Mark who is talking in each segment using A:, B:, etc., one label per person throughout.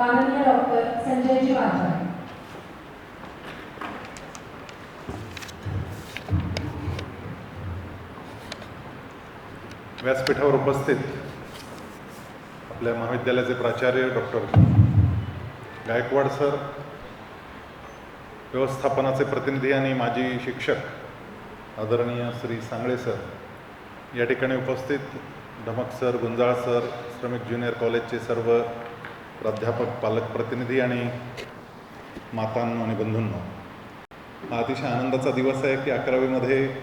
A: माननीय डॉक्टर संजयजी वाघमारे
B: व्यासपीठावर उपस्थित आपल्या महाविद्यालयाचे प्राचार्य डॉक्टर गायकवाड सर व्यवस्थापनाचे प्रतिनिधी आणि माजी शिक्षक आदरणीय श्री सांगळे सर या ठिकाणी उपस्थित Dhamak sir Gunjal sir Shramik junior कॉलेजचे सर्व प्राध्यापक पालक प्रतिनिधी आणि मातांनो आणि बंधूंनो हा अतिशय आनंदाचा दिवस आहे की अकरावीमध्ये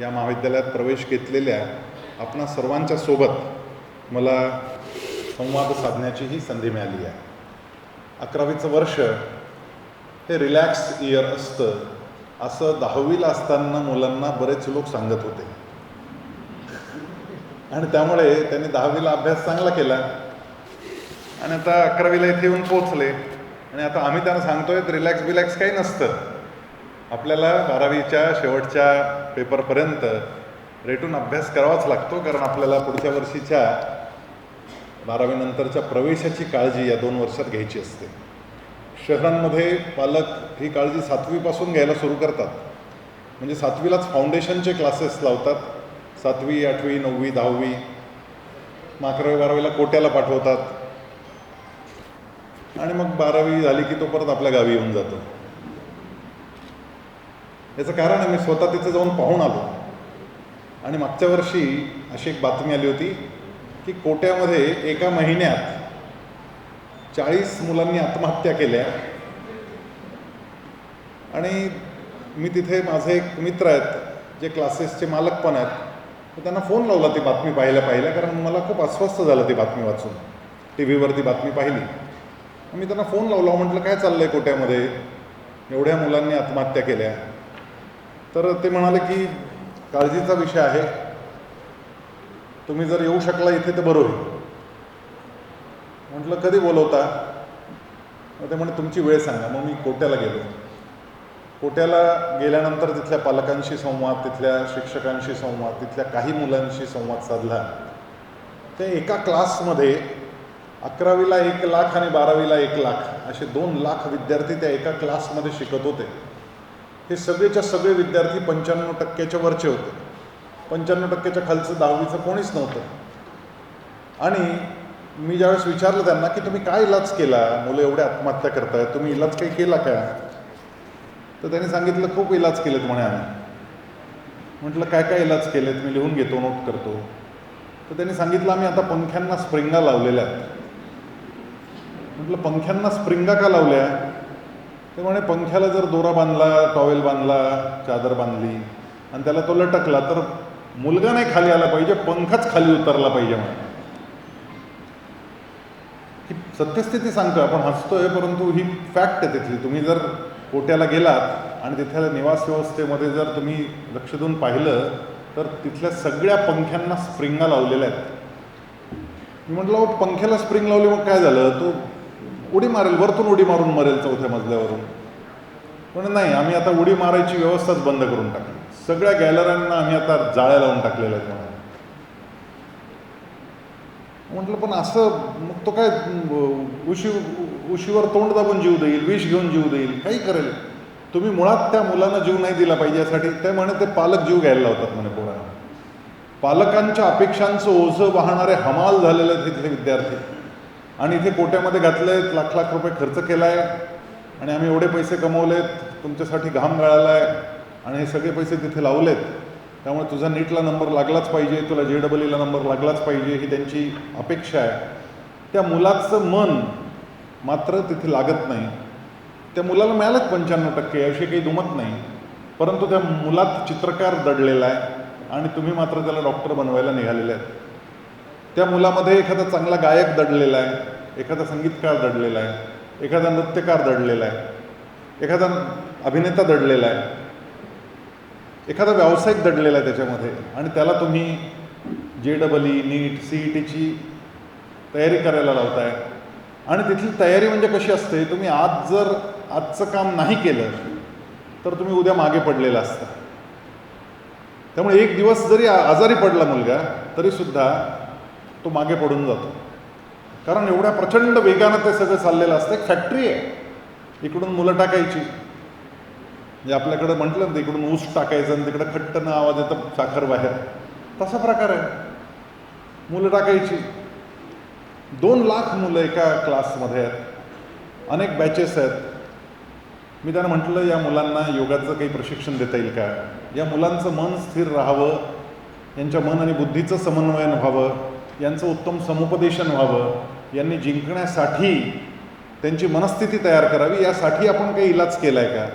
B: या महाविद्यालयात प्रवेश घेतलेल्या आपणा सर्वांच्या सोबत मला संवाद साधण्याची ही संधी मिळाली आहे. अकरावीचं वर्ष हे रिलॅक्स इयर असतं असं दहावीला असताना मुलांना बरेच लोक सांगत होते. आणि त्यामुळे त्यांनी दहावीला अभ्यास चांगला केला. आणि आता अकरावीला इथे येऊन पोचले आणि आता आम्ही त्यांना सांगतोय रिलॅक्स बिलॅक्स काही नसतं. आपल्याला बारावीच्या शेवटच्या पेपरपर्यंत रेटून अभ्यास करावाच लागतो कारण आपल्याला पुढच्या वर्षीच्या बारावीनंतरच्या प्रवेशाची काळजी या दोन वर्षात घ्यायची असते. शहरांमध्ये पालक ही काळजी सातवीपासून घ्यायला सुरू करतात. म्हणजे सातवीलाच फाउंडेशनचे क्लासेस लावतात. सातवी आठवी नववी दहावी मग अकरावी बारावीला कोट्याला पाठवतात. आणि मग बारावी झाली की तो परत आपल्या गावी येऊन जातो. याचं कारण आहे मी स्वतः तिथे जाऊन पाहून आलो. आणि मागच्या वर्षी अशी एक बातमी आली होती की कोट्यामध्ये एका महिन्यात चाळीस मुलांनी आत्महत्या केल्या. आणि मी तिथे माझे एक मित्र आहेत जे क्लासेसचे मालक पण आहेत तर त्यांना फोन लावला ती बातमी पाहिल्या पाहिल्या कारण मला खूप अस्वस्थ झालं ती बातमी वाचून. टी व्हीवर ती बातमी पाहिली. मी त्यांना फोन लावला म्हटलं काय चाललं आहे कोट्यामध्ये? एवढ्या मुलांनी आत्महत्या केल्या. तर ते म्हणाले की काळजीचा विषय आहे. तुम्ही जर येऊ शकला इथे तर बरं होईल. म्हटलं कधी बोलवता? मग ते म्हणे तुमची वेळ सांगा. मग मी कोट्याला गेलो. कोट्याला गेल्यानंतर तिथल्या पालकांशी संवाद तिथल्या शिक्षकांशी संवाद तिथल्या काही मुलांशी संवाद साधला. ते एका क्लासमध्ये अकरावीला एक लाख आणि बारावीला एक लाख. असे दोन लाख विद्यार्थी त्या एका क्लासमध्ये शिकत होते. हे सगळेच्या सगळे विद्यार्थी पंच्याण्णव टक्क्याच्या वरचे होते. पंच्याण्णव टक्क्याच्या खालचं दहावीचं कोणीच नव्हतं. आणि मी ज्यावेळेस विचारलं त्यांना की तुम्ही काय इलाज केला? मुलं एवढे आत्महत्या करतायत. तुम्ही इलाज काही केला का तर त्यांनी सांगितलं खूप इलाज केलेत म्हणे आम्ही. म्हटलं काय काय इलाज केलेत? मी लिहून घेतो नोट करतो. तर त्यांनी सांगितलं आम्ही आता पंख्यांना स्प्रिंगा लावलेल्या आहेत. म्हटलं पंख्यांना स्प्रिंगा का लावल्या? ते म्हणे पंख्याला जर दोरा बांधला टॉवेल बांधला चादर बांधली आणि त्याला तो लटकला तर मुलगा नाही खाली आला पाहिजे पंखाच खाली उतरला पाहिजे म्हणे. ही सत्यस्थिती सांगतो आपण हसतोय परंतु ही फॅक्ट आहे तिथली. तुम्ही जर कोट्याला गेलात आणि तिथल्या निवास व्यवस्थेमध्ये जर तुम्ही लक्ष देऊन पाहिलं तर तिथल्या सगळ्या पंख्यांना स्प्रिंगा लावलेल्या आहेत. मी म्हटलं पंख्याला स्प्रिंग लावली मग काय झालं? तो उडी मारेल वरतून उडी मारून मरेल चौथ्या मजल्यावरून. पण नाही आम्ही आता उडी मारायची व्यवस्थाच बंद करून टाकली. सगळ्या गॅलऱ्यांना आम्ही आता जाळ्या लावून टाकलेल्या आहेत म्हणाले. म्हटलं पण असं मग तो काय उशी उशीवर तोंड दाबून जीव देईल विष घेऊन जीव देईल काही करेल. तुम्ही मुळात त्या मुलांना जीव नाही दिला पाहिजे यासाठी. ते म्हणे ते पालक जीव घ्यायला लावतात म्हणे पोरांना. पालकांच्या अपेक्षांचं ओझं वाहणारे हमाल झालेले आहेत तिथले विद्यार्थी. आणि इथे कोट्यामध्ये घातले लाख लाख रुपये खर्च केला आहे आणि आम्ही एवढे पैसे कमवलेत तुमच्यासाठी घाम गळाला आहे आणि हे सगळे पैसे तिथे लावलेत. त्यामुळे तुझा नीटला नंबर लागलाच पाहिजे तुला जे डबल ईला नंबर लागलाच पाहिजे ही त्यांची अपेक्षा आहे. त्या मुलाचं मन मात्र तिथे लागत नाही. त्या मुलाला मिळालंच पंच्याण्णव टक्के याविषयी काही दुमत नाही. परंतु त्या मुलात चित्रकार दडलेला आहे आणि तुम्ही मात्र त्याला डॉक्टर बनवायला निघालेले आहेत. त्या मुलामध्ये एखादा चांगला गायक दडलेला आहे एखादा संगीतकार दडलेला आहे एखादा नृत्यकार दडलेला आहे एखादा अभिनेता दडलेला आहे एखादा व्यावसायिक दडलेला आहे त्याच्यामध्ये आणि त्याला तुम्ही जे double E NEET C E टीची तयारी करायला लावताय. आणि तिथली तयारी म्हणजे कशी असते? तुम्ही आज जर आजचं काम नाही केलं तर तुम्ही उद्या मागे पडलेला असता. त्यामुळे एक दिवस जरी आजारी पडला मुलगा तरीसुद्धा तो मागे पडून जातो. कारण एवढ्या प्रचंड वेगानं ते सगळं चाललेलं असतं. एक फॅक्टरी आहे. इकडून मुलं टाकायची. म्हणजे आपल्याकडं म्हटलं ना इकडून ऊस टाकायचं आणि तिकडं खट्टनं आवाज येतं साखर बाहेर. तसा प्रकार आहे. मुलं टाकायची. दोन लाख मुलं एका क्लासमध्ये आहेत. अनेक बॅचेस आहेत. मी त्यांना म्हटलं या मुलांना योगाचं काही प्रशिक्षण देता येईल का? या मुलांचं मन स्थिर राहावं. यांच्या मन आणि बुद्धीचं समन्वयन व्हावं. यांचं उत्तम समुपदेशन व्हावं यांनी जिंकण्यासाठी त्यांची मनस्थिती तयार करावी यासाठी आपण काही इलाज केला आहे का?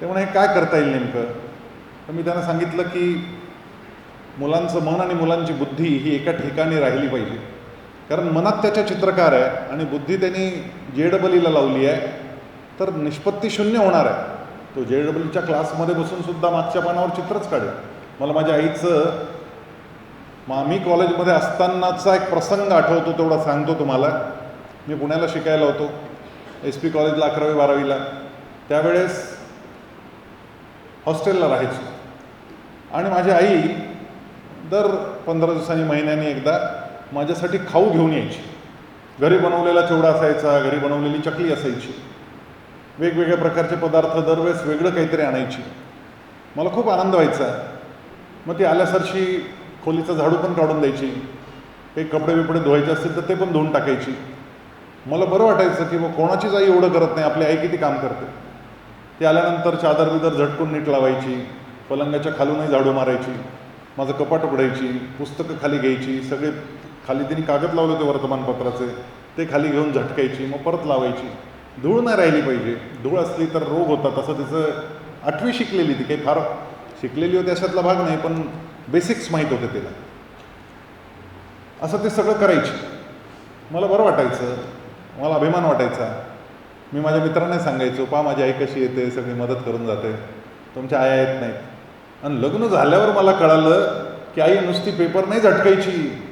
B: ते म्हणे हे काय करता येईल नेमकं? तर मी त्यांना सांगितलं की मुलांचं मन आणि मुलांची बुद्धी ही एका ठिकाणी राहिली पाहिजे. कारण मनात त्याच्या चित्रकार आहे आणि बुद्धी त्यांनी जेडबलीला लावली आहे तर निष्पत्ती शून्य होणार आहे. तो जेडबलीच्या क्लासमध्ये बसून सुद्धा मागच्या पानावर चित्रच काढेल. मला माझ्या आईचं मग आम्ही कॉलेजमध्ये असतानाचा एक प्रसंग आठवतो तेवढा सांगतो तुम्हाला. मी पुण्याला शिकायला होतो एस पी कॉलेजला अकरावी बारावीला. त्यावेळेस हॉस्टेलला राहायची. आणि माझी आई दर पंधरा दिवसांनी महिन्यानी एकदा माझ्यासाठी खाऊ घेऊन यायची. घरी बनवलेला चिवडा असायचा घरी बनवलेली चकली असायची. वेगवेगळ्या प्रकारचे पदार्थ दरवेळेस वेगळं काहीतरी आणायची. मला खूप आनंद व्हायचा. मग ती आल्यासारशी खोलीचं झाडू पण काढून द्यायची. काही कपडे बिपडे धुवायचे असतील तर ते पण धुवून टाकायची. मला बरं वाटायचं की मग कोणाचीच आई एवढं करत नाही आपली आई किती काम करते. ती आल्यानंतर चादर बिदर झटकून नीट लावायची पलंगाच्या खालूनही झाडू मारायची माझं कपाट उघडायची पुस्तकं खाली घ्यायची सगळे खाली तिने कागद लावले होते वर्तमानपत्राचे ते खाली घेऊन झटकायची मग परत लावायची. धूळ नाही राहिली पाहिजे. धूळ असली तर रोग होता तसं तिचं आठवी शिकलेली ती काही फार शिकलेली होती अशातला भाग नाही पण बेसिक्स माहीत होते तिला. असं ते सगळं करायची. मला बरं वाटायचं. मला अभिमान वाटायचा. मी माझ्या मित्रांना सांगायचो पा माझी आई कशी येते? सगळी मदत करून जाते. तुमच्या आया येत नाहीत. आणि लग्न झाल्यावर मला कळालं की आई नुसती पेपर नाही झटकायची.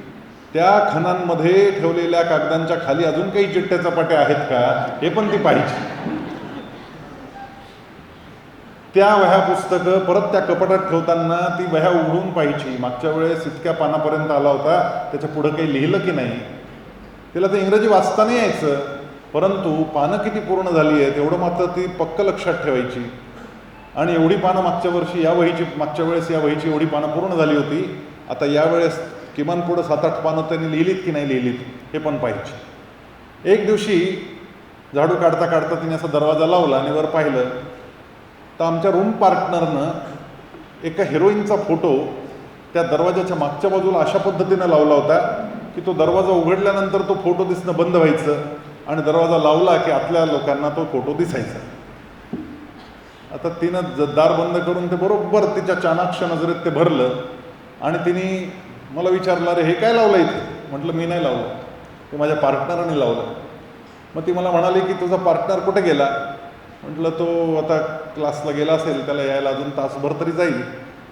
B: त्या खणांमध्ये ठेवलेल्या कागदांच्या खाली अजून काही चिट्ट्या चपाट्या आहेत का? हे पण ती पाहिजे त्या वह्या पुस्तकं परत त्या कपाटात ठेवताना ती वह्या उघडून पाहिजे मागच्या वेळेस इतक्या पानापर्यंत आला होता. त्याच्या पुढं काही लिहिलं की नाही? तिला तर इंग्रजी वाचता नाही यायचं. परंतु पानं किती पूर्ण झाली आहेत एवढं मात्र ती पक्क लक्षात ठेवायची. आणि एवढी पानं मागच्या वर्षी या वहीची मागच्या वेळेस या वहीची एवढी पानं पूर्ण झाली होती. आता यावेळेस किमान पुढं सात आठ पानं त्यांनी लिहिलीत की नाही लिहिलीत हे पण पाहिजे एक दिवशी झाडू काढता काढता तिने असा दरवाजा लावला आणि वर पाहिलं तर आमच्या रूम पार्टनरनं एका हिरोईनचा फोटो त्या दरवाजाच्या मागच्या बाजूला अशा पद्धतीनं लावला होता की तो दरवाजा उघडल्यानंतर तो फोटो दिसणं बंद व्हायचं आणि दरवाजा लावला की आतल्या लोकांना तो फोटो दिसायचा. आता तिनं ज- दार बंद करून ते बरोबर तिच्या चाणाक्ष नजरेत ते भरलं आणि तिने मला विचारलं अरे हे काय लावलं इथे? म्हटलं मी नाही लावलं. ते माझ्या पार्टनरने लावलं. मग ती मला म्हणाली की तुझा पार्टनर कुठे गेला? म्हटलं तो आता क्लासला गेला असेल त्याला यायला अजून तासभर तरी जाईल.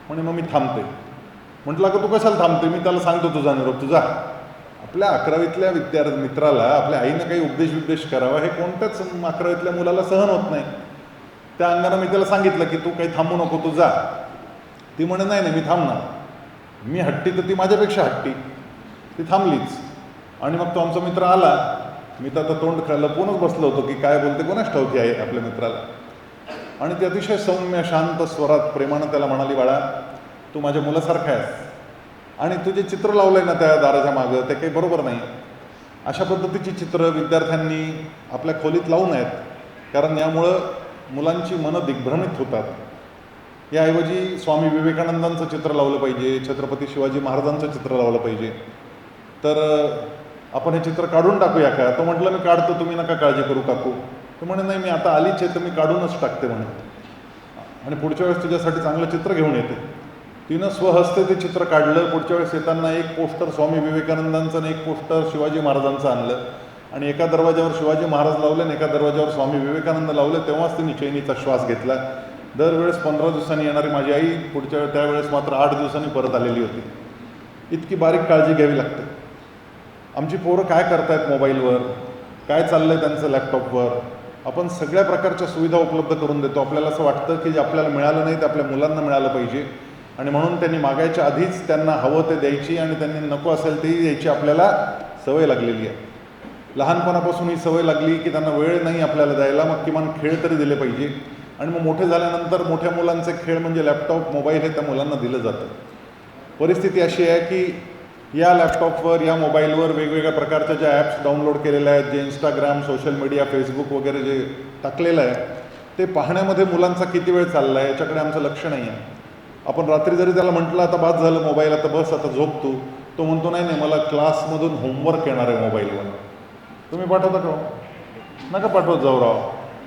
B: म्हणे मग मी थांबते. म्हटलं का तू कशाला थांबते? मी त्याला सांगतो तुझा निरोप तुझा आपल्या अकरावीतल्या विद्यार्थी मित्राला आपल्या आईनं काही उपदेश विपदेश करावा हे कोणत्याच अकरावीतल्या मुलाला सहन होत नाही. त्या अंगानं मी त्याला सांगितलं की तू काही थांबू नको तू जा. ती म्हणे नाही नाही मी थांबणार. मी हट्टी तर ती माझ्यापेक्षा हट्टी. ती थांबलीच. आणि मग तो आमचा मित्र आला. मी तर आता तोंड खा- लपवूनच बसलो होतो की काय बोलते कोणाच ठाऊकी आहे आपल्या मित्राला. आणि ती अतिशय सौम्य शांत स्वरात प्रेमानं त्याला म्हणाली बाळा तू माझ्या मुलासारखा आहेस. आणि तू जे चित्र लावलं आहे ना त्या दाराच्या मागं ते काही बरोबर नाही. अशा पद्धतीची चित्र विद्यार्थ्यांनी आपल्या खोलीत लावू नयेत. कारण यामुळं मुलांची मनं दिग्भ्रमित होतात. याऐवजी स्वामी विवेकानंदांचं चित्र लावलं पाहिजे छत्रपती शिवाजी महाराजांचं चित्र लावलं पाहिजे. तर आपण हे चित्र काढून टाकूया का? तो म्हटलं मी काढतो तुम्ही नका काळजी करू काकू. तो म्हणे नाही मी आता आलीच आहे तर मी काढूनच टाकते म्हणे. आणि पुढच्या वेळेस तुझ्यासाठी चांगलं चित्र घेऊन येते. तिनं स्वहस्ते ते चित्र काढलं. पुढच्या वेळेस येताना एक पोस्टर स्वामी विवेकानंदांचं आणि एक पोस्टर शिवाजी महाराजांचं आणलं. आणि एका दरवाज्यावर शिवाजी महाराज लावले आणि एका दरवाज्यावर स्वामी विवेकानंद लावले. तेव्हाच तिने चैनीचा श्वास घेतला. दरवेळेस पंधरा दिवसांनी येणारी माझी आई पुढच्या त्यावेळेस मात्र आठ दिवसांनी परत आलेली होती. इतकी बारीक काळजी घ्यावी लागते. आमची पोरं काय करतायत मोबाईलवर? काय चाललं आहे त्यांचं लॅपटॉपवर? आपण सगळ्या प्रकारच्या सुविधा उपलब्ध करून देतो. आपल्याला असं वाटतं की जे आपल्याला मिळालं नाही ते आपल्या मुलांना मिळालं पाहिजे. आणि म्हणून त्यांनी मागायच्या आधीच त्यांना हवं ते द्यायची आणि त्यांनी नको असेल तेही द्यायची आपल्याला सवय लागलेली आहे. लहानपणापासून ही सवय लागली की त्यांना वेळ नाही आपल्याला द्यायला मग किमान खेळ तरी दिले पाहिजे. आणि मग मोठे झाल्यानंतर मोठ्या मुलांचे खेळ म्हणजे लॅपटॉप मोबाईल हे त्या मुलांना दिलं जातं. परिस्थिती अशी आहे की या लॅपटॉपवर या मोबाईलवर वेगवेगळ्या प्रकारच्या ज्या ॲप्स डाउनलोड केलेल्या आहेत जे इंस्टाग्राम सोशल मीडिया फेसबुक वगैरे जे टाकलेलं आहे ते पाहण्यामध्ये मुलांचा किती वेळ चालला आहे याच्याकडे आमचं लक्ष नाही आहे. आपण रात्री जरी त्याला म्हटलं आता बाद झालं मोबाईल आता बस आता झोप तू तो म्हणतो नाही नाही मला क्लासमधून होमवर्क येणार आहे मोबाईलवर तुम्ही पाठवता का हो? नका पाठवत जाऊ राव.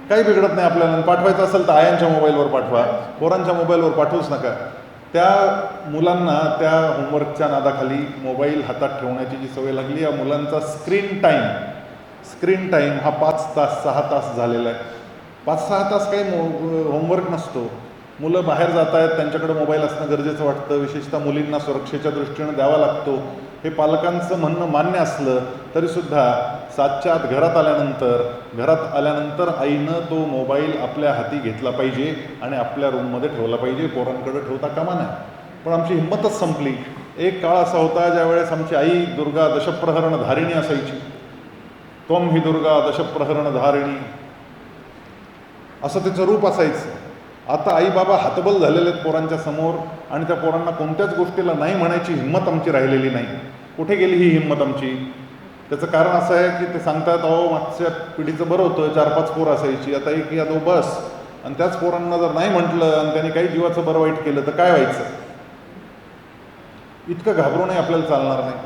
B: काही बिघडत नाही आपल्याला. पाठवायचं असेल तर आयांच्या मोबाईलवर पाठवा. पोरांच्या मोबाईलवर पाठवूच नका. त्या मुलांना त्या होमवर्कच्या नादाखाली मोबाईल हातात ठेवण्याची जी सवय लागली या मुलांचा स्क्रीन टाईम स्क्रीन टाईम हा पाच तास सहा तास झालेला आहे. पाच सहा तास काही मो होमवर्क नसतो. मुलं बाहेर जात आहेत त्यांच्याकडे मोबाईल असणं गरजेचं वाटतं. विशेषतः मुलींना सुरक्षेच्या दृष्टीनं द्यावा लागतो. हे पालकांचं म्हणणं मान्य असलं तरीसुद्धा सातच्या आत घरात आल्यानंतर घरात आल्यानंतर आईनं तो मोबाईल आपल्या हाती घेतला पाहिजे आणि आपल्या रूममध्ये ठेवला पाहिजे. पोरांकडे ठेवता कामा नाही पण आमची हिंमतच संपली. एक काळ असा होता ज्यावेळेस आमची आई दुर्गा दशप्रहरण धारिणी असायची. त्वम ही दुर्गा दशप्रहरण धारिणी. असं त्याचं रूप असायचं. आता आई बाबा हातबल झालेले आहेत पोरांच्या समोर आणि त्या पोरांना कोणत्याच गोष्टीला नाही म्हणायची हिंमत आमची राहिलेली नाही. कुठे गेली ही हिंमत आमची? त्याचं कारण असं आहे की ते सांगतात अहो मागच्या पिढीचं बरं होतं चार पाच पोरं असायची. आता एक या दो बस. आणि त्याच पोरांना जर नाही म्हटलं आणि त्यांनी काही जीवाचं बरं वाईट केलं तर काय व्हायचं? इतकं घाबरूनही आपल्याला चालणार नाही.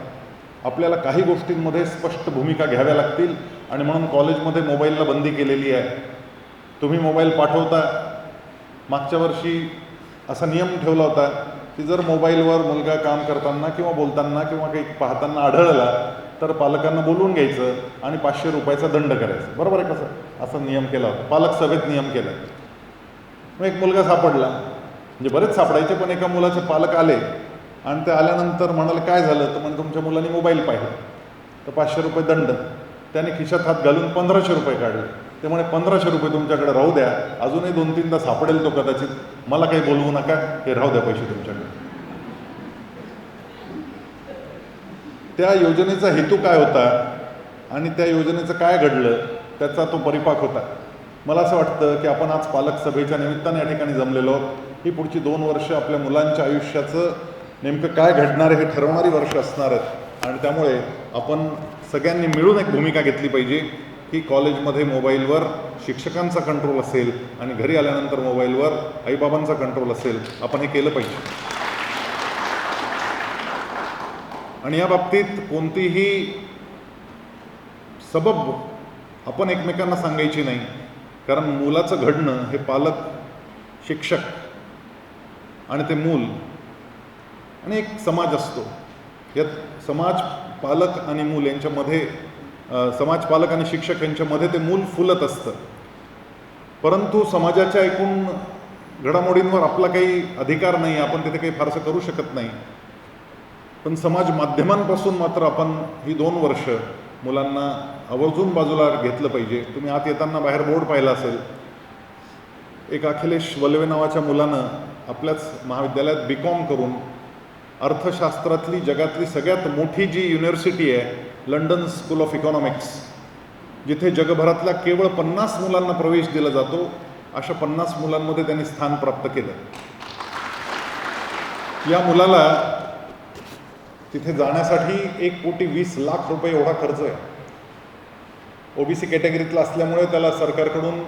B: आपल्याला काही गोष्टींमध्ये स्पष्ट भूमिका घ्याव्या लागतील आणि म्हणून कॉलेजमध्ये मोबाईलला बंदी केलेली आहे. तुम्ही मोबाईल पाठवता. मागच्या वर्षी असा नियम ठेवला होता की जर मोबाईलवर मुलगा काम करताना किंवा बोलताना किंवा काही पाहताना आढळला तर पालकांना बोलवून घ्यायचं आणि पाचशे रुपयाचा दंड करायचा. बरोबर आहे कसं असा नियम केला होता. पालक सभेत नियम केला. मग एक मुलगा सापडला. म्हणजे बरेच सापडायचे पण एका मुलाचे पालक आले आणि ते आल्यानंतर म्हणाले काय झालं? तर म्हणजे तुमच्या मुलांनी मोबाईल पाहिला. तर पाचशे रुपये दंड. त्याने खिशात हात घालून पंधराशे रुपये काढले. ते म्हणे पंधराशे रुपये तुमच्याकडे राहू द्या. अजूनही दोन तीनदा सापडेल तो कदाचित. मला काही बोलवू नका. हे राहू द्या पैसे तुमच्याकडे. त्या योजनेचा हेतू काय होता आणि त्या योजनेचं काय घडलं त्याचा तो परिपाक होता. मला असं वाटतं की आपण आज पालक सभेच्या निमित्ताने या ठिकाणी जमलेलो आहोत. ही पुढची दोन वर्ष आपल्या मुलांच्या आयुष्याचं नेमकं काय घडणार आहे हे ठरवणारी वर्ष असणार आहेत. आणि त्यामुळे आपण सगळ्यांनी मिळून एक भूमिका घेतली पाहिजे की कॉलेजमध्ये मोबाईलवर शिक्षकांचा कंट्रोल असेल आणि घरी आल्यानंतर मोबाईलवर आईबाबांचा कंट्रोल असेल. आपण हे केलं पाहिजे. आणि या बाबतीत कोणतीही सबब आपण एकमेकांना सांगायची नाही. कारण मुलाचं घडणं हे पालक शिक्षक आणि ते मूल आणि एक समाज असतो. यात समाज पालक आणि मूल यांच्यामध्ये समाज पालक आणि शिक्षक यांच्यामध्ये ते मूल फुलत असतं. परंतु समाजाच्या एकूण घडामोडींवर आपला काही अधिकार नाही आपण तिथे काही फारसं करू शकत नाही. पण समाज माध्यमांपासून मात्र आपण ही दोन वर्ष मुलांना आवर्जून बाजूला घेतलं पाहिजे. तुम्ही आत येताना बाहेर बोर्ड पाहिला असेल. एक अखिलेश वल्वे नावाच्या मुलानं आपल्याच महाविद्यालयात बी कॉम करून अर्थशास्त्रातली जगातली सगळ्यात मोठी जी युनिव्हर्सिटी आहे लंडन स्कूल ऑफ इकॉनॉमिक्स जिथे जगभरातल्या केवळ पन्नास मुलांना प्रवेश दिला जातो अशा पन्नास मुलांमध्ये त्यांनी स्थान प्राप्त केलं. या मुलाला तिथे जाण्यासाठी एक कोटी वीस लाख रुपये एवढा खर्च आहे. ओबीसी कॅटेगरीतला असल्यामुळे त्याला सरकारकडून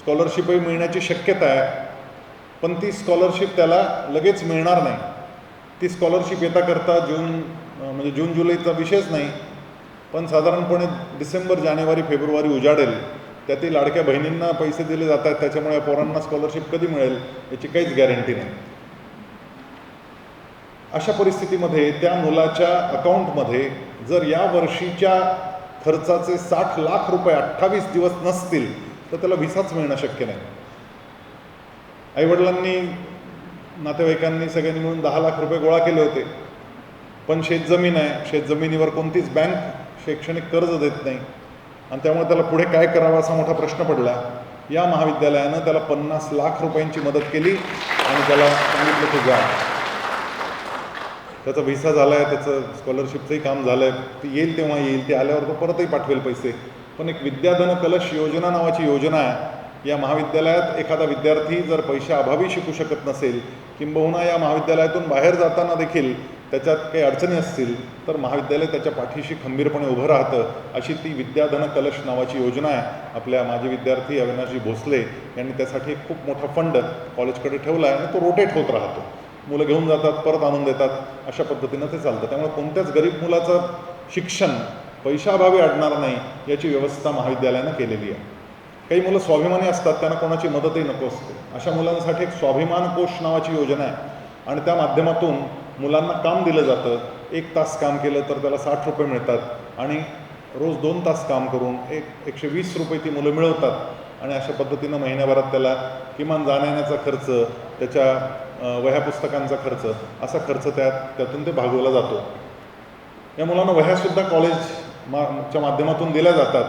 B: स्कॉलरशिपही मिळण्याची शक्यता आहे. पण ती स्कॉलरशिप त्याला लगेच मिळणार नाही. ती स्कॉलरशिप येता करता जून म्हणजे जून जुलैचा विषयच नाही. पण साधारणपणे डिसेंबर जानेवारी फेब्रुवारी उजाडेल. त्यातील लाडक्या बहिणींना पैसे दिले जात आहेत त्याच्यामुळे पोरांना स्कॉलरशिप कधी मिळेल याची काहीच गॅरंटी नाही. अशा परिस्थितीमध्ये त्या मुलाच्या अकाउंटमध्ये जर या वर्षीच्या खर्चाचे साठ लाख रुपये अठ्ठावीस दिवस नसतील तर त्याला व्हिसाच मिळणं शक्य नाही. आईवडिलांनी नातेवाईकांनी सगळ्यांनी मिळून दहा लाख रुपये गोळा केले होते. पण शेतजमीन आहे. शेतजमिनीवर कोणतीच बँक शैक्षणिक कर्ज देत नाही. आणि त्यामुळे त्याला पुढे काय करावं असा मोठा प्रश्न पडला. या महाविद्यालयानं त्याला पन्नास लाख रुपयांची मदत केली आणि त्याला सांगितलं की जा. त्याचा व्हिसा झाला आहे त्याचं स्कॉलरशिपचंही काम झालं आहे ती येईल तेव्हा येईल ते आल्यावर तो परतही पाठवेल पैसे. पण एक विद्याधन कलश योजना नावाची योजना आहे. या महाविद्यालयात एखादा विद्यार्थी जर पैशाअभावी शिकू शकत नसेल किंबहुना या महाविद्यालयातून बाहेर जाताना देखील त्याच्यात काही अडचणी असतील तर महाविद्यालय त्याच्या पाठीशी खंबीरपणे उभं राहतं अशी ती विद्याधन कलश नावाची योजना आहे. आपल्या माजी विद्यार्थी अविनाशजी भोसले यांनी त्यासाठी एक खूप मोठा फंड कॉलेजकडे ठेवला आहे आणि तो रोटेट होत राहतो. मुलं घेऊन जातात परत आणून देतात अशा पद्धतीनं ते चालतं. त्यामुळे कोणत्याच गरीब मुलाचं शिक्षण पैशाअभावी अडणार नाही याची व्यवस्था महाविद्यालयानं केलेली आहे. काही मुलं स्वाभिमानी असतात त्यांना कोणाची मदतही नको असते. अशा मुलांसाठी एक स्वाभिमान कोश नावाची योजना आहे. आणि त्या माध्यमातून मुलांना काम दिलं जातं. एक तास काम केलं तर त्याला साठ रुपये मिळतात आणि रोज दोन तास काम करून एक एकशे वीस रुपये ती मुलं मिळवतात. आणि अशा पद्धतीनं महिन्याभरात त्याला किमान जाण्याचा खर्च त्याच्या वह्या पुस्तकांचा खर्च. असा खर्च त्यात त्यातून ते भागवला जातो. या मुलांना वह्यासुद्धा कॉलेज मा च्या माध्यमातून दिल्या जातात.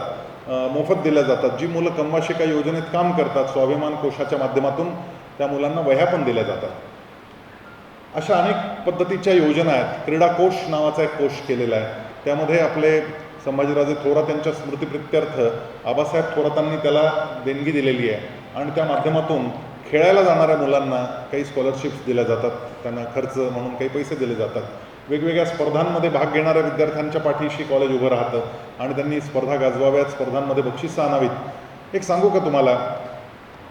B: मोफत दिल्या जातात. जी मुलं कमवाशिका योजनेत काम करतात स्वाभिमान कोशाच्या माध्यमातून त्या मुलांना वह्या पण दिल्या जातात. अशा अनेक पद्धतीच्या योजना आहेत. क्रीडा कोश नावाचा एक कोश केलेला आहे. त्यामध्ये आपले संभाजीराजे थोरात यांच्या स्मृतिप्रित्यर्थ आबासाहेब थोरातांनी त्याला देणगी दिलेली आहे. आणि त्या माध्यमातून खेळायला जाणाऱ्या मुलांना काही स्कॉलरशिप्स दिल्या जातात त्यांना खर्च म्हणून काही पैसे दिले जातात. वेगवेगळ्या स्पर्धांमध्ये भाग घेणाऱ्या विद्यार्थ्यांच्या पाठीशी कॉलेज उभं राहतं आणि त्यांनी स्पर्धा गाजवाव्यात स्पर्धांमध्ये बक्षिसं आणावीत. एक सांगू का तुम्हाला?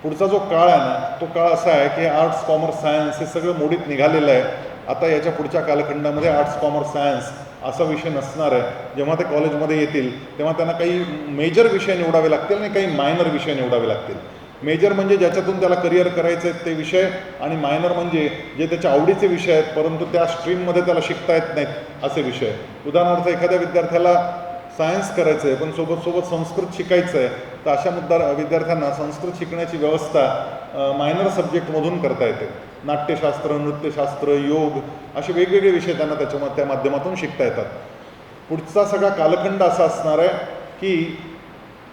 B: पुढचा जो काळ आहे ना तो काळ असा आहे की आर्ट्स कॉमर्स सायन्स हे सगळं मोडीत निघालेलं आहे. आता याच्या पुढच्या कालखंडामध्ये आर्ट्स कॉमर्स सायन्स असा विषय नसणार आहे. जेव्हा ते कॉलेजमध्ये येतील तेव्हा त्यांना काही मेजर विषय निवडावे लागतील आणि काही मायनर विषय निवडावे लागतील. मेजर म्हणजे ज्याच्यातून त्याला करिअर करायचं आहे ते विषय आणि मायनर म्हणजे जे त्याच्या आवडीचे विषय आहेत परंतु त्या स्ट्रीममध्ये त्याला शिकता येत नाहीत असे विषय. उदाहरणार्थ एखाद्या विद्यार्थ्याला सायन्स करायचं आहे पण सोबत सोबत संस्कृत शिकायचं आहे तर अशा मुद्दा विद्यार्थ्यांना संस्कृत शिकण्याची व्यवस्था मायनर सब्जेक्टमधून करता येते. नाट्यशास्त्र नृत्यशास्त्र योग असे वेगवेगळे विषय त्यांना त्याच्या त्या माध्यमातून शिकता येतात. पुढचा सगळा कालखंड असा असणार आहे की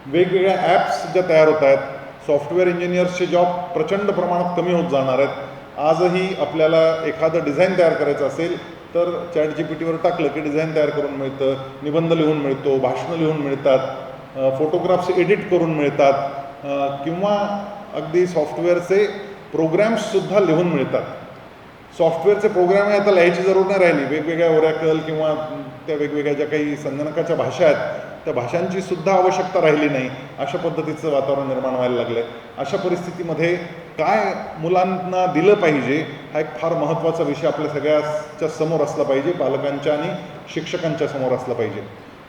B: वेगवेगळ्या ॲप्स ज्या तयार होत आहेत सॉफ्टवेअर इंजिनियर्सचे जॉब प्रचंड प्रमाणात कमी होत जाणार आहेत. आजही आपल्याला एखादं डिझाईन तयार करायचं असेल तर चॅट जी पी टीवर टाकलं की डिझाईन तयार करून मिळतं निबंध लिहून मिळतो भाषणं लिहून मिळतात फोटोग्राफ्स एडिट करून मिळतात किंवा अगदी सॉफ्टवेअरचे प्रोग्रॅम्ससुद्धा लिहून मिळतात. सॉफ्टवेअरचे प्रोग्राम आहे आता लिहायची जरूर नाही राहिली. वेगवेगळ्या ओरॅकल किंवा त्या वेगवेगळ्या ज्या काही संगणकाच्या भाषा आहेत त्या भाषांची सुद्धा आवश्यकता राहिली नाही. अशा पद्धतीचं वातावरण निर्माण व्हायला लागलं आहे अशा परिस्थितीमध्ये काय मुलांना दिलं पाहिजे हा एक फार महत्त्वाचा विषय आपल्या सगळ्याच्या समोर असला पाहिजे पालकांच्या आणि शिक्षकांच्या समोर असला पाहिजे.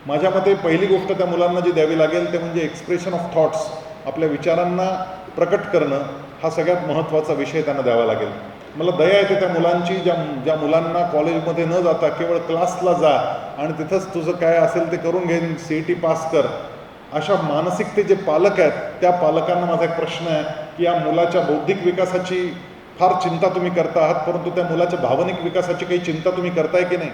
B: माझ्या मते पहिली गोष्ट त्या मुलांना जी द्यावी लागेल ते म्हणजे एक्सप्रेशन ऑफ थॉट्स आपल्या विचारांना प्रकट करणं हा सगळ्यात महत्त्वाचा विषय त्यांना द्यावा लागेल. मला दया येते त्या मुलांची ज्या ज्या मुलांना कॉलेजमध्ये न जाता केवळ क्लासला जा आणि तिथंच तुझं काय असेल ते करून घेईन सी ई टी पास कर. अशा मानसिकते जे पालक आहेत त्या पालकांना माझा एक प्रश्न आहे की या मुलाच्या बौद्धिक विकासाची फार चिंता तुम्ही करता आहात परंतु त्या मुलाच्या भावनिक विकासाची काही चिंता तुम्ही करताय की नाही?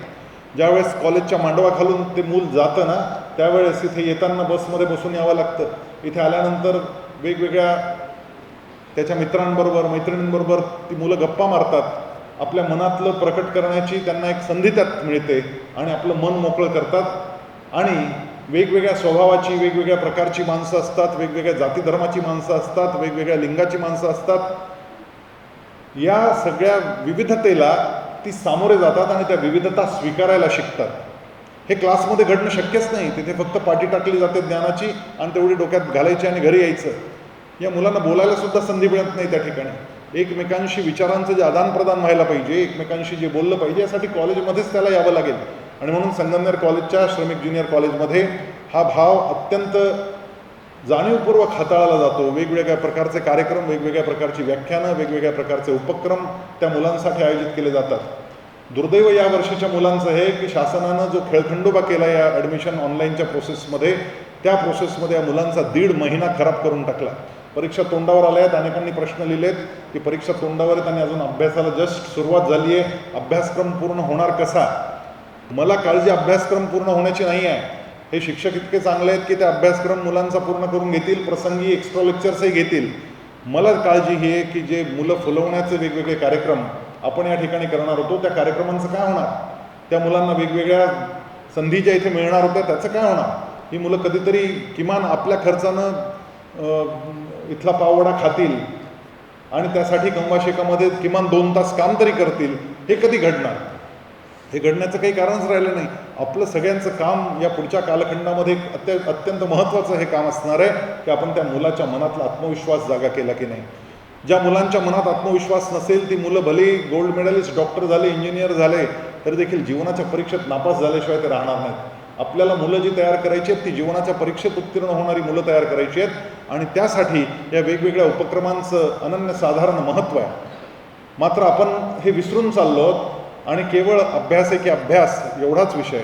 B: ज्यावेळेस कॉलेजच्या मांडवाखालून ते मूल जातं ना त्यावेळेस इथे येताना बसमध्ये बसून यावं लागतं. इथे आल्यानंतर वेगवेगळ्या त्याच्या मित्रांबरोबर मैत्रिणींबरोबर ती मुलं गप्पा मारतात. आपल्या मनातलं प्रकट करण्याची त्यांना एक संधी त्यात मिळते आणि आपलं मन मोकळं करतात. आणि वेगवेगळ्या स्वभावाची वेगवेगळ्या प्रकारची माणसं असतात वेगवेगळ्या जाती धर्माची माणसं असतात वेगवेगळ्या लिंगाची माणसं असतात. या सगळ्या विविधतेला ती सामोरे जातात आणि त्या विविधता स्वीकारायला शिकतात. हे क्लासमध्ये घडणं शक्यच नाही. तिथे फक्त पाठी टाकली जाते ज्ञानाची आणि तेवढी डोक्यात घालायची आणि घरी यायचं. या मुलांना बोलायला सुद्धा संधी मिळत नाही त्या ठिकाणी. एकमेकांशी विचारांचं जे आदानप्रदान व्हायला पाहिजे एकमेकांशी जे बोललं पाहिजे यासाठी कॉलेजमध्येच त्याला यावं लागेल. आणि म्हणून संगमनेर कॉलेजच्या श्रमिक ज्युनियर कॉलेजमध्ये हा भाव अत्यंत जाणीवपूर्वक हाताळला जातो. वेगवेगळ्या प्रकारचे कार्यक्रम वेगवेगळ्या प्रकारची व्याख्यानं वेगवेगळ्या प्रकारचे उपक्रम त्या मुलांसाठी आयोजित केले जातात. दुर्दैव या वर्षीच्या मुलांचं हे की शासनानं जो खेळखंडोबा केला या ॲडमिशन ऑनलाईनच्या प्रोसेसमध्ये त्या प्रोसेसमध्ये या मुलांचा दीड महिना खराब करून टाकला. परीक्षा तोंडावर आल्या आहेत अनेकांनी प्रश्न लिहिलेत की परीक्षा तोंडावर आहेत आणि अजून अभ्यासाला जस्ट सुरुवात झाली आहे. अभ्यासक्रम पूर्ण होणार कसा? मला काळजी अभ्यासक्रम पूर्ण होण्याची नाही आहे. हे शिक्षक इतके चांगले आहेत की ते अभ्यासक्रम मुलांचा पूर्ण करून घेतील प्रसंगी एक्स्ट्रा लेक्चर्सही घेतील. मला काळजी ही आहे की जे मुलं फुलवण्याचे वेगवेगळे कार्यक्रम आपण या ठिकाणी करणार होतो त्या कार्यक्रमांचं काय होणार? त्या मुलांना वेगवेगळ्या संधी ज्या इथे मिळणार होत्या त्याचं काय होणार? ही मुलं कधीतरी किमान आपल्या खर्चानं इथला पावडा खातील आणि त्यासाठी गंगाशेकामध्ये किमान दोन तास काम तरी करतील हे कधी घडणार? हे घडण्याचं काही कारणच राहिलं नाही. आपलं सगळ्यांचं काम या पुढच्या कालखंडामध्ये अत्य अत्यंत महत्त्वाचं हे काम असणार आहे की आपण त्या मुलाच्या मनातला आत्मविश्वास जागा केला की नाही. ज्या मुलांच्या मनात आत्मविश्वास नसेल ती मुलं भले गोल्ड मेडलिस्ट डॉक्टर झाले इंजिनियर झाले तरी देखील जीवनाच्या परीक्षेत नापास झाल्याशिवाय ते राहणार नाहीत. आपल्याला मुलं जी तयार करायची आहेत ती जीवनाच्या परीक्षेत उत्तीर्ण होणारी मुलं तयार करायची आहेत. आणि त्यासाठी या वेगवेगळ्या उपक्रमांचं अनन्यसाधारण महत्त्व आहे. मात्र आपण हे विसरून चाललो आहोत आणि केवळ अभ्यास आहे की अभ्यास एवढाच विषय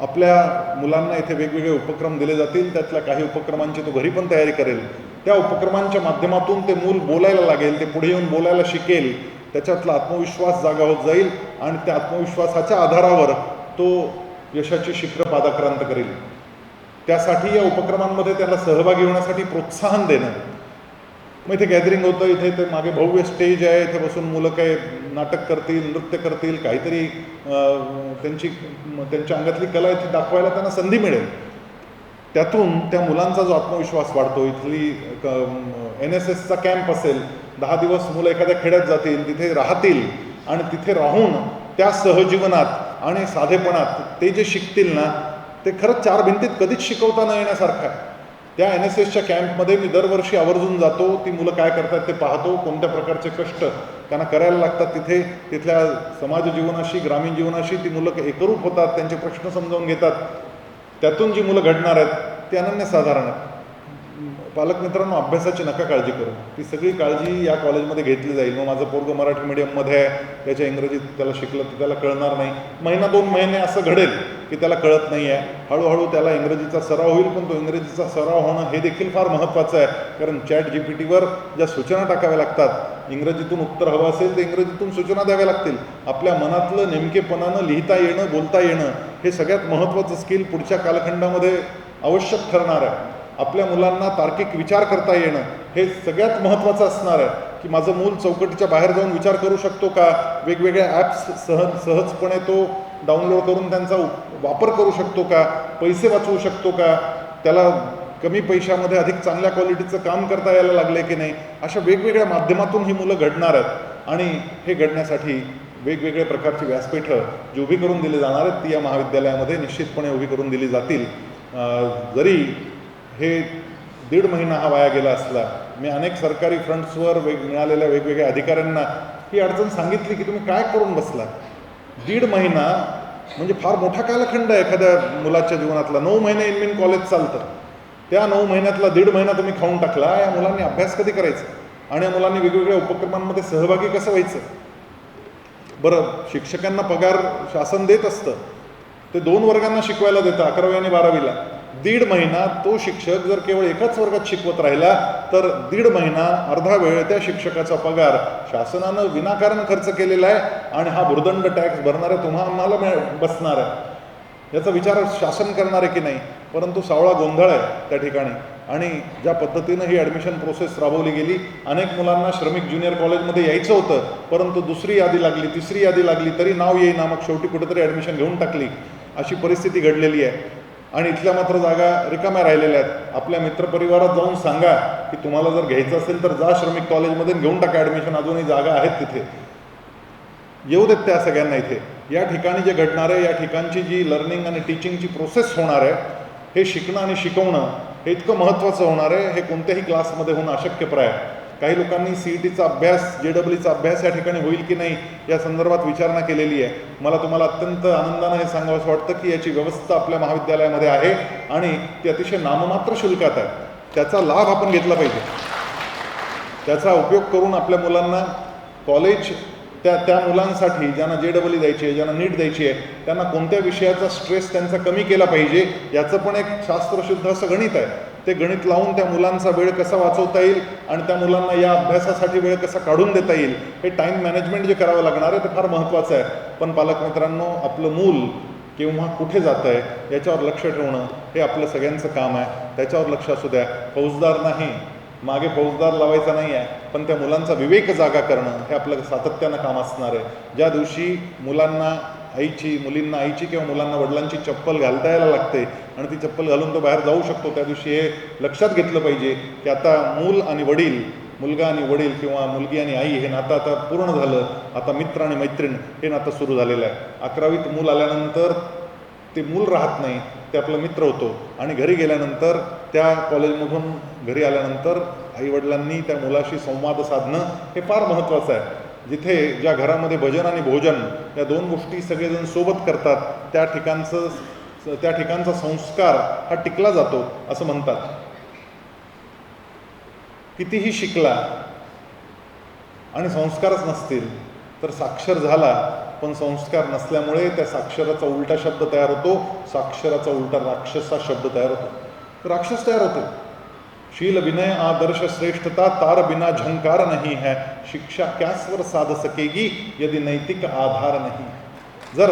B: आपल्या मुलांना इथे वेगवेगळे उपक्रम दिले जातील त्यातल्या काही उपक्रमांची तो घरी पण तयारी करेल. त्या उपक्रमांच्या माध्यमातून ते मूल बोलायला लागेल ते पुढे येऊन बोलायला शिकेल. त्याच्यातला आत्मविश्वास जागा होत जाईल आणि त्या आत्मविश्वासाच्या आधारावर तो यशाची शिखर पादाक्रांत करेल. त्यासाठी या उपक्रमांमध्ये त्याला सहभागी होण्यासाठी प्रोत्साहन देणं. मग इथे गॅदरिंग होतं इथे ते मागे भव्य स्टेज आहे इथे बसून मुलं काय नाटक करतील नृत्य करतील काहीतरी त्यांची त्यांच्या अंगातली कला इथे दाखवायला त्यांना संधी मिळेल. त्यातून त्या मुलांचा जो आत्मविश्वास वाढतो इथली एन एस एसचा कॅम्प असेल दहा दिवस मुलं एखाद्या खेड्यात जातील तिथे राहतील आणि तिथे राहून त्या सहजीवनात आणि साधेपणात ते जे शिकतील ना ते खरंच चार भिंतीत कधीच शिकवता न येण्यासारखं आहे. त्या एन एस एसच्या कॅम्पमध्ये मी दरवर्षी आवर्जून जातो ती मुलं काय करतात ते पाहतो कोणत्या प्रकारचे कष्ट त्यांना करायला लागतात तिथे तिथल्या समाज जीवनाशी ग्रामीण जीवनाशी ती मुलं एकरूप होतात त्यांचे प्रश्न समजावून घेतात. त्यातून जी मुलं घडणार आहेत ती अनन्यसाधारण आहेत. पालक मित्रांनो अभ्यासाची नका काळजी करू. ती सगळी काळजी या कॉलेजमध्ये घेतली जाईल. मग माझं पोरगं मराठी मीडियममध्ये आहे. त्याच्या इंग्रजीत त्याला शिकलं तर त्याला कळणार नाही. महिना दोन महिने असं घडेल की त्याला कळत नाही आहे. हळूहळू त्याला इंग्रजीचा सराव होईल पण तो इंग्रजीचा सराव होणं हे देखील फार महत्त्वाचं आहे. कारण चॅट जी पी टीवर ज्या सूचना टाकाव्या लागतात इंग्रजीतून उत्तर हवं असेल तर इंग्रजीतून सूचना द्याव्या लागतील. आपल्या मनातलं नेमकेपणानं लिहिता येणं बोलता येणं हे सगळ्यात महत्त्वाचं स्किल पुढच्या कालखंडामध्ये आवश्यक ठरणार आहे. आपल्या मुलांना तार्किक विचार करता येणं हे सगळ्यात महत्त्वाचं असणार आहे. की माझं मूल चौकटीच्या बाहेर जाऊन विचार करू शकतो का? वेगवेगळ्या ॲप्स सहज सहजपणे तो डाउनलोड करून त्यांचा वापर करू शकतो का? पैसे वाचवू शकतो का? त्याला कमी पैशामध्ये अधिक चांगल्या क्वालिटीचं काम करता यायला लागले की नाही? अशा वेगवेगळ्या माध्यमातून ही मुलं घडणार आहेत. आणि हे घडण्यासाठी वेगवेगळ्या प्रकारची व्यासपीठं जी उभी करून दिली जाणार आहेत ती या महाविद्यालयामध्ये निश्चितपणे उभी करून दिली जातील. जरी हे दीड महिना हा वाया गेला असला मी अनेक सरकारी फ्रंट्सवर वेग मिळालेल्या वेगवेगळ्या अधिकाऱ्यांना ही अडचण सांगितली की तुम्ही काय करून बसला? दीड महिना म्हणजे फार मोठा कालखंड आहे एखाद्या मुलाच्या जीवनातला. नऊ महिने इनमिन कॉलेज चालतं. त्या नऊ महिन्यातला दीड महिना तुम्ही खाऊन टाकला या मुलांनी अभ्यास कधी करायचा? आणि या मुलांनी वेगवेगळ्या उपक्रमांमध्ये सहभागी कसं व्हायचं? बरं शिक्षकांना पगार शासन देत असतं. ते दोन वर्गांना शिकवायला देतं अकरावी आणि बारावीला. दीड महिना तो शिक्षक जर केवळ एकाच वर्गात शिकवत राहिला तर दीड महिना अर्धा वेळ त्या शिक्षकाचा पगार शासनानं विनाकारण खर्च केलेला आहे आणि हा भुर्दंड टॅक्स भरणाऱ्या तुम्हा आम्हाला मिळ बसणार आहे. याचा विचार शासन करणार आहे की नाही? परंतु सावळा गोंधळ आहे त्या ठिकाणी. आणि ज्या पद्धतीनं ही ॲडमिशन प्रोसेस राबवली गेली अनेक मुलांना श्रमिक ज्युनियर कॉलेजमध्ये यायचं होतं परंतु दुसरी यादी लागली तिसरी यादी लागली तरी नाव येईना. मग शेवटी कुठेतरी ॲडमिशन घेऊन टाकली. अशी परिस्थिती घडलेली आहे. आणि इथल्या मात्र जागा रिकाम्या राहिलेल्या आहेत. आपल्या मित्रपरिवारात जाऊन सांगा की तुम्हाला जर घ्यायचं असेल तर जा श्रमिक कॉलेजमध्ये घेऊन टाका ॲडमिशन अजूनही जागा आहेत तिथे. येऊ देत त्या सगळ्यांना इथे. या ठिकाणी जे घडणार आहे या ठिकाणची जी लर्निंग आणि टीचिंगची प्रोसेस होणार आहे हे शिकणं आणि शिकवणं हे इतकं महत्त्वाचं होणार आहे हे कोणत्याही क्लासमध्ये होणं अशक्यप्राय आहे. काही लोकांनी सी ई टीचा अभ्यास जे डब्ल्यूचा अभ्यास या ठिकाणी होईल की नाही या संदर्भात विचारणा केलेली आहे. मला तुम्हाला अत्यंत आनंदानं हे सांगावंसं वाटतं की याची व्यवस्था आपल्या महाविद्यालयामध्ये आहे आणि ती अतिशय नाममात्र शुल्कात आहे. त्याचा लाभ आपण घेतला पाहिजे. त्याचा उपयोग करून आपल्या मुलांना कॉलेज त्या त्या मुलांसाठी ज्यांना जे डबल द्यायची आहे ज्यांना नीट द्यायची आहे त्यांना कोणत्या विषयाचा स्ट्रेस त्यांचा कमी केला पाहिजे याचं पण एक शास्त्रशुद्ध असं गणित आहे. ते गणित लावून त्या मुलांचा वेळ कसा वाचवता येईल आणि त्या मुलांना या अभ्यासासाठी वेळ कसा काढून देता येईल हे टाईम मॅनेजमेंट जे करावं लागणार आहे ते फार महत्त्वाचं आहे. पण पालक मित्रांनो आपलं मूल किंवा कुठे जातं आहे याच्यावर लक्ष ठेवणं हे आपलं सगळ्यांचं काम आहे. त्याच्यावर लक्ष असू द्या. फौजदार नाही. मागे फौजदार लावायचा नाही आहे. पण त्या मुलांचा विवेक जागा करणं हे आपलं सातत्यानं काम असणार आहे. ज्या दिवशी मुलांना आईची मुलींना आईची किंवा मुलांना वडिलांची चप्पल घालता यायला लागते. आणि ती चप्पल घालून तो बाहेर जाऊ शकतो. त्या दिवशी हे लक्षात घेतलं पाहिजे की आता मूल आणि वडील मुलगा आणि वडील किंवा मुलगी आणि आई हे नातं आता पूर्ण झालं. आता मित्र आणि मैत्रीण हे नातं सुरू झालेलं आहे. अकरावीत मूल आल्यानंतर ते मूल राहत नाही ते आपला मित्र होतो. आणि घरी गेल्यानंतर त्या कॉलेजमधून घरी आल्यानंतर आईवडिलांनी त्या मुलाशी संवाद साधणं हे फार महत्त्वाचं आहे. जिथे ज्या घरामध्ये भजन आणि भोजन या दोन गोष्टी सगळेजण सोबत करतात त्या ठिकाणचं त्या ठिकाणचा संस्कार हा टिकला जातो असं म्हणतात. कितीही शिकला आणि संस्कारच नसतील तर साक्षर झाला पण संस्कार नसल्यामुळे त्या साक्षराचा उलटा शब्द तयार होतो साक्षराचा उलटा राक्षसा शब्द तयार होतो. राक्षस तयार होतो. शील विनय आदर्श श्रेष्ठता तार बिना झंकार नहीं है। शिक्षा क्या स्वर साध सकेगी यदि नैतिक आधार नाही? जर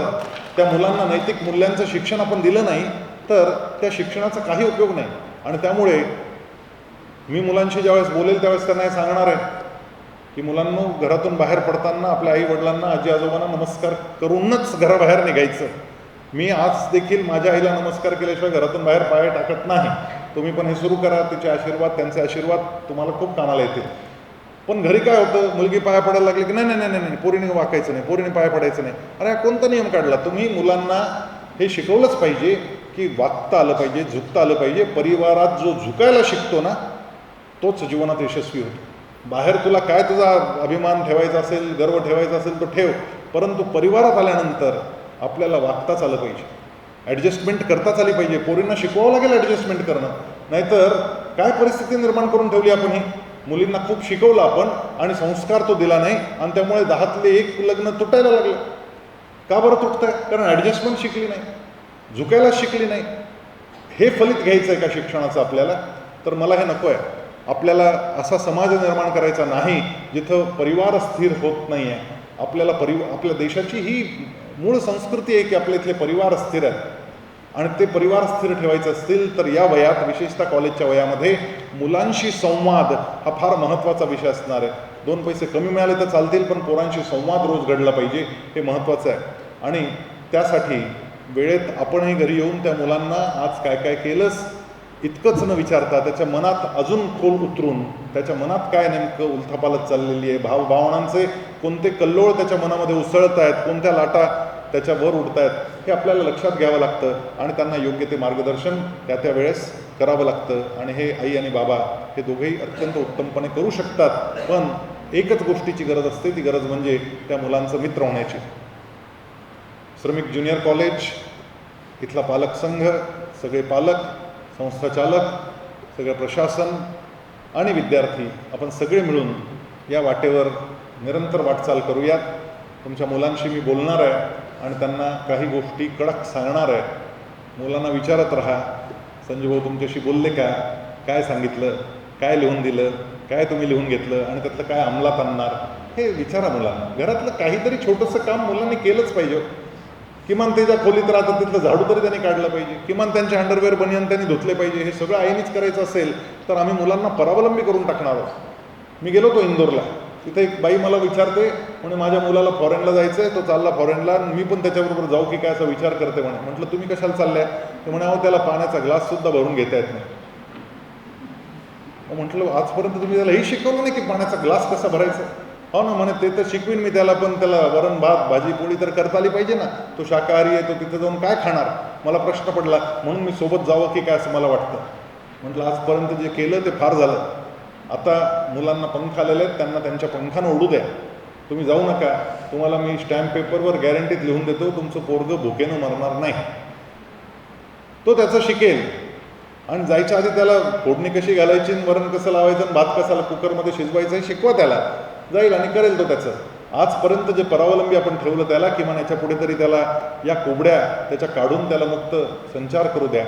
B: त्या मुलांना नैतिक मूल्यांचं शिक्षण आपण दिलं नाही तर त्या शिक्षणाचा काही उपयोग नाही. आणि त्यामुळे मी मुलांशी ज्यावेळेस बोलेल त्यावेळेस त्यांना हे सांगणार आहे की मुलांनो घरातून बाहेर पडताना आपल्या आई वडिलांना आजी आजोबांना नमस्कार करूनच घराबाहेर निघायचं. मी आज देखील माझ्या आईला नमस्कार केल्याशिवाय घरातून बाहेर पाय टाकत नाही. तुम्ही पण हे सुरू करा तिचे आशीर्वाद त्यांचे आशीर्वाद तुम्हाला खूप कामाला येतील. पण घरी काय होतं मुलगी पाया पडायला लागली की नाही नाही नाही नाही पोरीने वाकायचं नाही पोरीने पाया पडायचं नाही. अरे हा कोणता नियम काढला? तुम्ही मुलांना हे शिकवलंच पाहिजे की वागता आलं पाहिजे झुकता आलं पाहिजे. परिवारात जो झुकायला शिकतो ना तोच जीवनात यशस्वी होतो. बाहेर तुला काय तुझा अभिमान ठेवायचा असेल गर्व ठेवायचा असेल तो ठेव. परंतु परिवारात आल्यानंतर आपल्याला वागताच आलं पाहिजे. ॲडजस्टमेंट करताच आली पाहिजे. पोरींना शिकवावं लागेल ॲडजस्टमेंट करणं. नाहीतर काय परिस्थिती निर्माण करून ठेवली आपण ही? मुलींना खूप शिकवलं आपण आणि संस्कार तो दिला नाही आणि त्यामुळे दहातले एक लग्न तुटायला लागलं. का बरं तुटतं आहे कारण ॲडजस्टमेंट शिकली नाही. झुकायला शिकली नाही. हे फलित घ्यायचं आहे का शिक्षणाचं आपल्याला? तर मला हे नको आहे आपल्याला असा समाज निर्माण करायचा नाही जिथं परिवार स्थिर होत नाही आहे आपल्याला परि आपल्या देशाची ही मूळ संस्कृती आहे की आपल्या इथले परिवार स्थिर आहेत. आणि ते परिवार स्थिर ठेवायचं असतील तर या वयात विशेषतः कॉलेजच्या वयामध्ये मुलांशी संवाद हा फार महत्त्वाचा विषय असणार आहे. दोन पैसे कमी मिळाले तर चालतील पण पोरांशी संवाद रोज घडला पाहिजे हे महत्त्वाचं आहे. आणि त्यासाठी वेळेत आपणही घरी येऊन त्या मुलांना आज काय काय केलंस इतकंच न विचारता त्याच्या मनात अजून खोल उतरून त्याच्या मनात काय नेमकं उलथापालत चाललेली आहे भाव भावनांचे कोणते कल्लोळ त्याच्या मनामध्ये उसळत आहेत कोणत्या लाटा त्याच्यावर उडत आहेत हे आपल्याला लक्षात घ्यावं लागतं आणि त्यांना योग्य ते मार्गदर्शन त्या त्या वेळेस करावं लागतं. आणि हे आई आणि बाबा हे दोघेही अत्यंत उत्तमपणे करू शकतात. पण एकच गोष्टीची गरज असते ती गरज म्हणजे त्या मुलांचं मित्र होण्याची. श्रमिक ज्युनियर कॉलेज इथला पालक संघ सगळे पालक संस्थाचालक सगळं प्रशासन आणि विद्यार्थी आपण सगळे मिळून या वाटेवर निरंतर वाटचाल करूयात. तुमच्या मुलांशी मी बोलणार आहे. आणि त्यांना काही गोष्टी कडक सांगणार आहे मुलांना विचारत राहा संजय भाऊ तुमच्याशी बोलले का? काय सांगितलं? काय लिहून दिलं? काय तुम्ही लिहून घेतलं? आणि त्यातलं काय अंमलात आणणार? हे विचारा मुलांना. घरातलं काहीतरी छोटंसं काम मुलांनी केलंच पाहिजे हो. किमान त्याच्या खोलीत राहतात तिथलं झाडू तरी त्यांनी काढलं पाहिजे. किमान त्यांचे अंडरवेअर बनियन त्यांनी धुतले पाहिजे. हे सगळं आईनीच करायचं असेल तर आम्ही मुलांना परावलंबी करून टाकणार आहोत. मी गेलो होतो इंदोरला. तिथे एक बाई मला विचारते म्हणे माझ्या मुलाला फॉरेनला जायचं आहे तो चालला फॉरेनला मी पण त्याच्याबरोबर जाऊ की काय असा विचार करते म्हणे. म्हटलं तुम्ही कशाला चालल्या? ते म्हणे अहो त्याला पाण्याचा ग्लास सुद्धा भरून घेता येत नाही. म्हटलं आजपर्यंत तुम्ही त्याला हे शिकवलं नाही की पाण्याचा ग्लास कसा भरायचा? हो ना म्हणे ते तर शिकवीन मी त्याला पण त्याला वरण भात भाजी पोळी तर करता आली पाहिजे ना. तो शाकाहारी आहे तो तिथे जाऊन काय खाणार? मला प्रश्न पडला म्हणून मी सोबत जावं की काय असं मला वाटतं? म्हटलं आजपर्यंत जे केलं ते फार झालं. आता मुलांना पंख आलेले आहेत त्यांना त्यांच्या पंखानं उडू द्या. तुम्ही जाऊ नका. तुम्हाला मी स्टॅम्प पेपरवर गॅरंटीत लिहून देतो तुमचं पोरगं भुकेनं मरणार नाही. तो त्याचं शिकेल. आणि जायच्या आधी त्याला फोडणी कशी घालायची वरण कसं लावायचं आणि भात कसा कुकरमध्ये शिजवायचं हे शिकवा त्याला. जाईल आणि करेल तो त्याचं. आजपर्यंत जे परावलंबी आपण ठेवलं त्याला किमान याच्यापुढे तरी त्याला या कोबड्या त्याच्या काढून त्याला मुक्त संचार करू द्या.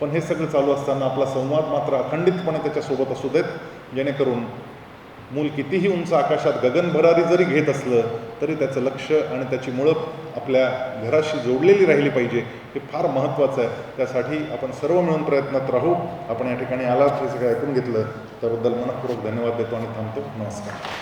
B: पण हे सगळं चालू असताना आपला संवाद मात्र अखंडितपणे त्याच्यासोबत असू देत. जेणेकरून मूल कितीही उंच आकाशात गगनभरारी जरी घेत असलं तरी त्याचं लक्ष आणि त्याची मुळं आपल्या घराशी जोडलेली राहिली पाहिजे हे फार महत्त्वाचं आहे. त्यासाठी आपण सर्व मिळून प्रयत्नात राहू. आपण या ठिकाणी आलात हे सगळं ऐकून घेतलं. त्याबद्दल मनपूर्वक धन्यवाद देतो आणि थांबतो. नमस्कार.